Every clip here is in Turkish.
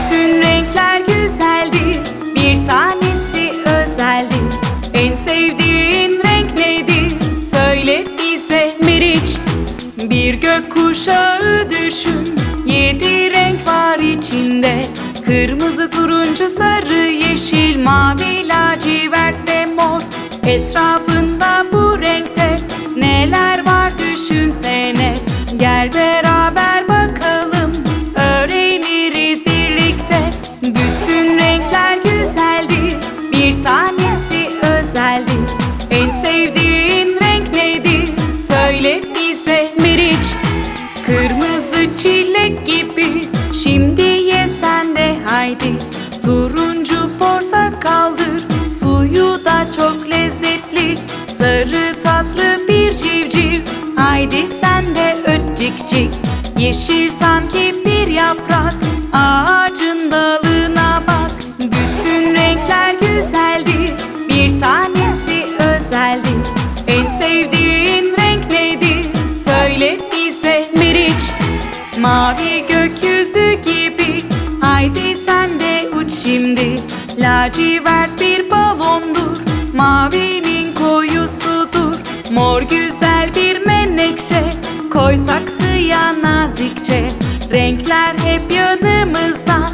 Bütün renkler güzeldir Bir tanesi özeldir En sevdiğin renk nedir? Söyle bize Meriç. Bir gökkuşağı düşün Yedi renk var içinde. Kırmızı, turuncu, sarı, yeşil, mavi, lacivert ve mor. Etrafın gibi. Şimdi ye sen de haydi. Turuncu portakaldır Suyu da çok lezzetli. Sarı tatlı bir civciv Haydi sen de öt cik cik Yeşil sanki bir yaprak Ağacın dalına bak. Bütün renkler güzeldir Bir tanesi özeldir En sevdiğin renk nedir? Söyle bize Meriç. Mavi gökyüzü gibi. Haydi sen de uç şimdi. Lacivert bir balondur. Mavinin koyusudur. Mor güzel bir menekşe. Koy saksıya nazikçe. Renkler hep yanımızda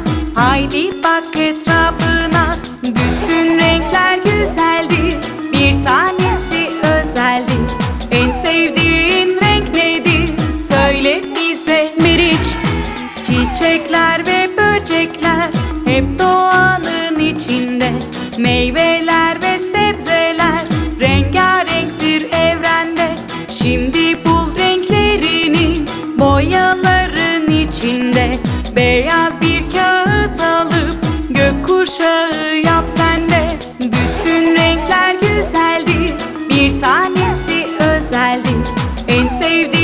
böcekler hep doğanın içinde Meyveler ve sebzeler rengarenktir evrende. Şimdi bul renklerini boyaların içinde. Beyaz bir kağıt alıp gökkuşağı yap sen Bütün renkler güzeldir bir tanesi özeldir. En sevdiğin